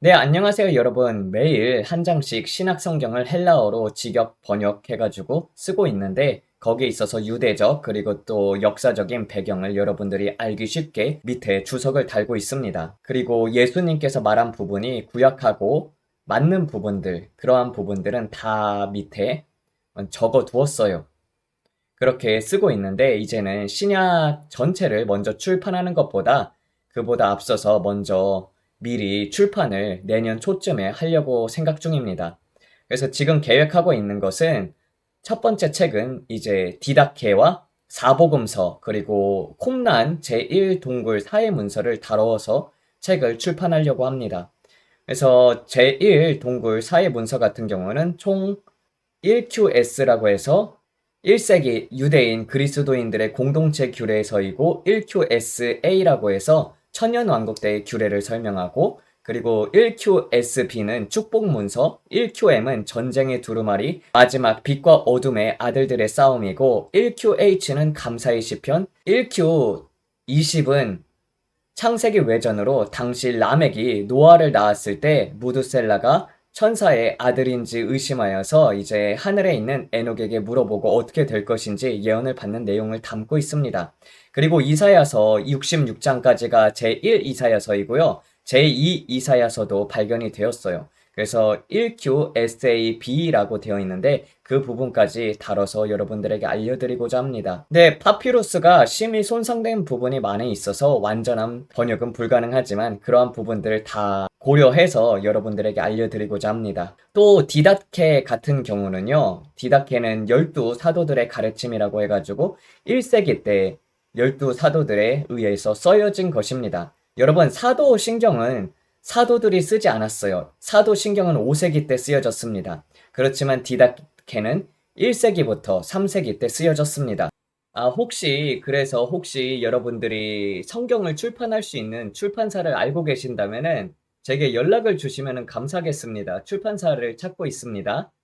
네, 안녕하세요, 여러분. 매일 한 장씩 신약 성경을 헬라어로 직역 번역해가지고 쓰고 있는데, 거기에 있어서 유대적, 그리고 또 역사적인 배경을 여러분들이 알기 쉽게 밑에 주석을 달고 있습니다. 그리고 예수님께서 말한 부분이 구약하고 맞는 부분들, 그러한 부분들은 다 밑에 적어 두었어요. 그렇게 쓰고 있는데, 이제는 신약 전체를 먼저 출판하는 것보다 그보다 앞서서 먼저 미리 출판을 내년 초쯤에 하려고 생각 중입니다. 그래서 지금 계획하고 있는 것은 첫 번째 책은 이제 디다케와 사복음서 그리고 콤난 제1동굴 사회문서를 다뤄서 책을 출판하려고 합니다. 그래서 제1동굴 사회문서 같은 경우는 총 1QS라고 해서 1세기 유대인 그리스도인들의 공동체 규례서이고 1QSA라고 해서 천년왕국 때의 규례를 설명하고 그리고 1QSB는 축복문서, 1QM은 전쟁의 두루마리, 마지막 빛과 어둠의 아들들의 싸움이고 1QH는 감사의 시편, 1Q20은 창세기 외전으로 당시 라멕이 노아를 낳았을 때 무드셀라가 천사의 아들인지 의심하여서 이제 하늘에 있는 에녹에게 물어보고 어떻게 될 것인지 예언을 받는 내용을 담고 있습니다. 그리고 이사야서 66장까지가 제1 이사야서이고요. 제2 이사야서도 발견이 되었어요. 그래서 1QSAB라고 되어 있는데 그 부분까지 다뤄서 여러분들에게 알려드리고자 합니다. 네, 파피루스가 심히 손상된 부분이 많이 있어서 완전한 번역은 불가능하지만 그러한 부분들을 다 고려해서 여러분들에게 알려드리고자 합니다. 또 디다케 같은 경우는요. 디다케는 열두 사도들의 가르침이라고 해가지고 1세기 때 열두 사도들에 의해서 써여진 것입니다. 여러분 사도 신경은 사도들이 쓰지 않았어요. 사도 신경은 5세기 때 쓰여졌습니다. 그렇지만 디다케는 1세기부터 3세기 때 쓰여졌습니다. 아, 혹시, 그래서 혹시 여러분들이 성경을 출판할 수 있는 출판사를 알고 계신다면은 제게 연락을 주시면 감사하겠습니다. 출판사를 찾고 있습니다.